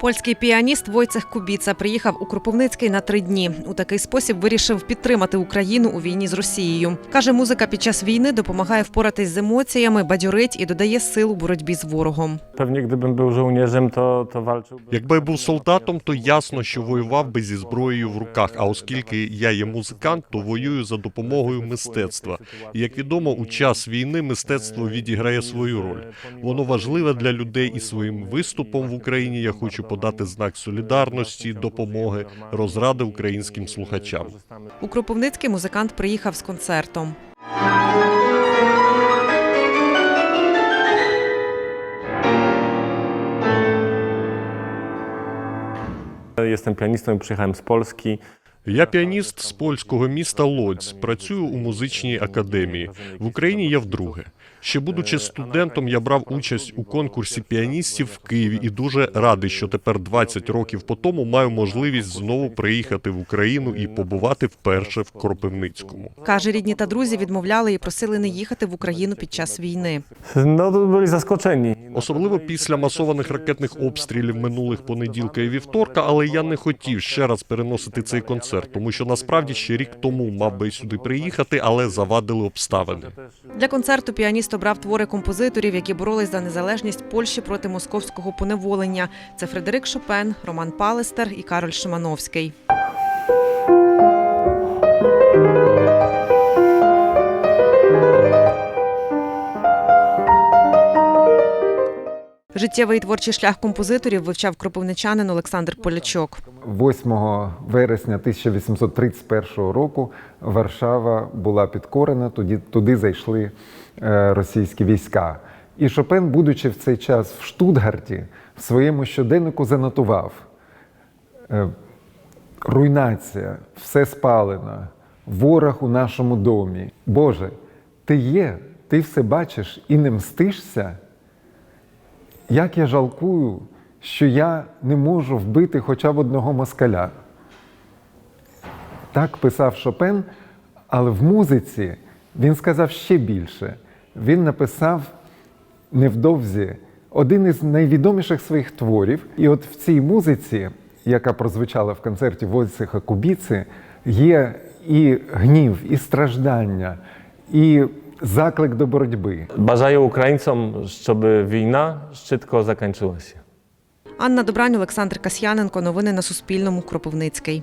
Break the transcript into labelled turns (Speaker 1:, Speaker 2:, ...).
Speaker 1: Польський піаніст Войцех Кубіца приїхав у Кропивницький на три дні. У такий спосіб вирішив підтримати Україну у війні з Росією. Каже, музика під час війни допомагає впоратись з емоціями, бадьорить і додає сил у боротьбі з ворогом.
Speaker 2: Pewnie gdybym był żołnierzem, to, to walczyłbym.
Speaker 3: Якби був солдатом, то ясно, що воював би зі зброєю в руках. А оскільки я є музикант, то воюю за допомогою мистецтва. І як відомо, у час війни мистецтво відіграє свою роль. Воно важливе для людей і своїм виступом в Україні я хочу подати знак солідарності, допомоги, розради українським слухачам.
Speaker 1: У Кропивницький музикант приїхав з концертом.
Speaker 2: Jestem pianistą i przyjechałem z Polski.
Speaker 3: Я піаніст з польського міста Лодзь. Працюю у музичній академії. В Україні я вдруге. Ще будучи студентом, я брав участь у конкурсі піаністів в Києві і дуже радий, що тепер 20 років по тому маю можливість знову приїхати в Україну і побувати вперше в Кропивницькому.
Speaker 1: Каже, рідні та друзі відмовляли і просили не їхати в Україну під час війни.
Speaker 2: To byli zaskoczeni.
Speaker 3: Особливо після масованих ракетних обстрілів минулих понеділка і вівторка, але я не хотів ще раз переносити цей концерт, тому що насправді ще рік тому мав би сюди приїхати, але завадили обставини.
Speaker 1: Для концерту піаніст обрав твори композиторів, які боролись за незалежність Польщі проти московського поневолення. Це Фредерик Шопен, Роман Палестер і Кароль Шимановський. Життєвий творчий шлях композиторів вивчав кропивничанин Олександр Полячок.
Speaker 4: 8 вересня 1831 року Варшава була підкорена, тоді туди зайшли е, російські війська. І Шопен, будучи в цей час в Штутгарті, в своєму щоденнику занотував е, руйнація, все спалено, ворог у нашому домі. Боже, ти є, ти все бачиш і не мстишся. Як я жалкую, що я не можу вбити хоча б одного москаля. Так писав Шопен, але в музиці він сказав ще більше. Він написав невдовзі один із найвідоміших своїх творів. І от в цій музиці, яка прозвучала в концерті Войцеха Кубіци, є і гнів, і страждання, і заклик до боротьби.
Speaker 2: Бажаю українцям, щоб війна швидко закінчилася.
Speaker 1: Анна Добрань, Олександр Касьяненко. Новини на Суспільному. Кропивницький.